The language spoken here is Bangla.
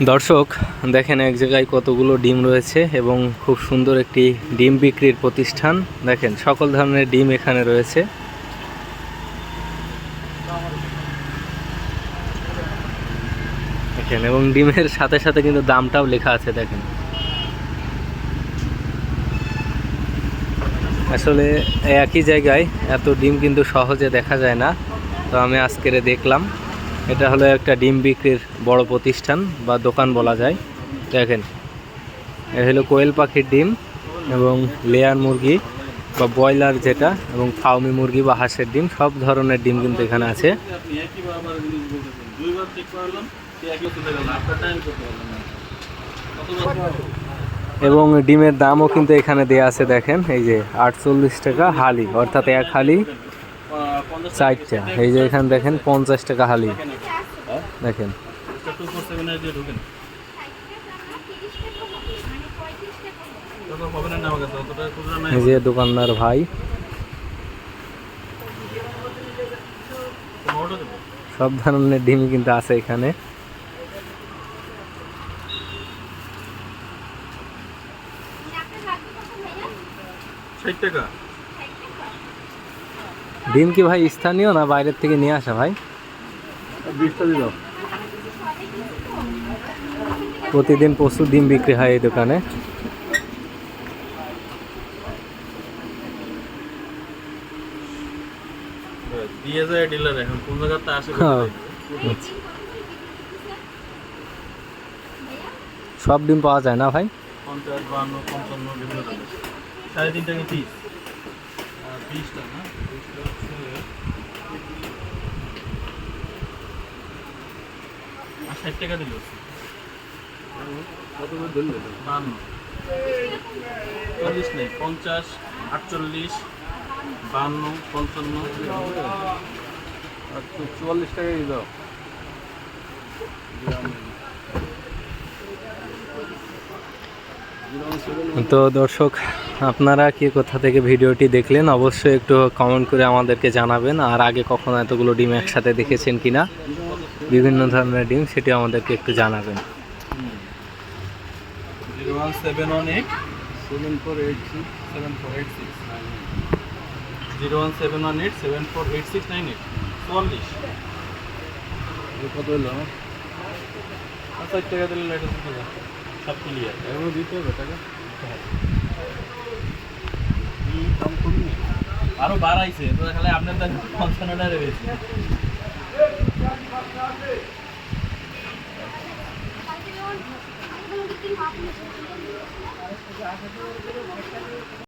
দর্শক, দেখেন এক জায়গায় কতগুলো ডিম রয়েছে এবং খুব সুন্দর একটি ডিম বিক্রির প্রতিষ্ঠান। দেখেন, সকল ধরনের ডিম এখানে রয়েছে। দেখেন, এবং ডিমের সাথে সাথে কিন্তু দামটাও লেখা আছে, দেখেন। আসলে একই জায়গায় এত ডিম কিন্তু সহজে দেখা যায় না। তো আমি আজকের দেখলাম। এটা হলো একটা ডিম বিক্রির বড় প্রতিষ্ঠান বা দোকান বলা যায়। দেখেন, এ হলো কোয়েল পাখির ডিম এবং লেয়ার মুরগি বা ব্রয়লার যেটা এবং ফাউমি মুরগি বা হাঁসের ডিম, সব ধরনের ডিম কিন্তু এখানে আছে। এবং ডিমের দামও কিন্তু এখানে দেয়া আছে, দেখেন, এই যে আটচল্লিশ টাকা হালি, অর্থাৎ এক হালি। চারটা। এই যে এখানে দেখেন পঞ্চাশ টাকা হালি দেখেন। এই যে দোকানদার ভাই। সব ধরনের ডিম কিন্তু আছে এখানে। ষাট টাকা। ডিম কি ভাই স্থানীয় না বাইরের থেকে নিয়ে আসা ভাই? প্রতিদিন প্রচুর ডিম বিক্রি হয় এই দোকানে। দিয়ে যায় ডিলার এখন কোন জায়গাতে আসে হ্যাঁ। সব ডিম পাওয়া যায় না ভাই? পঞ্চাশ বান্ন পঞ্চান্ন বিভিন্ন সাড়ে তিন টাকা পিস? আর বিশটা না বিশটা হচ্ছে আর ষাট টাকা দিল। কত করে ধরলে বান্ন। চল্লিশ নেই পঞ্চাশ আটচল্লিশ বান্ন পঞ্চান্ন। চুয়াল্লিশ টাকাই দাও। তো দর্শক আপনারা কি কোথা থেকে ভিডিওটি দেখলেন অবশ্যই একটু কমেন্ট করে আমাদেরকে জানাবেন আর আগে কখনো এতগুলো ডিম একসাথে দেখেছেন কিনা বিভিন্ন ধরনের ডিম সেটি আমাদেরকে একটু জানাবেন। Zero one seven one eight seven four eight six seven four eight six zero one seven one seven four eight six nine eight চুয়াল্লিশ। কত হলো? আচ্ছা টাকা দিলে সব ক্লিয়ার এখনও দিতে হবে টাকা আরও বাড়াইছে তো খালি আপনার তো পঞ্চান্ন টাকা রয়েছে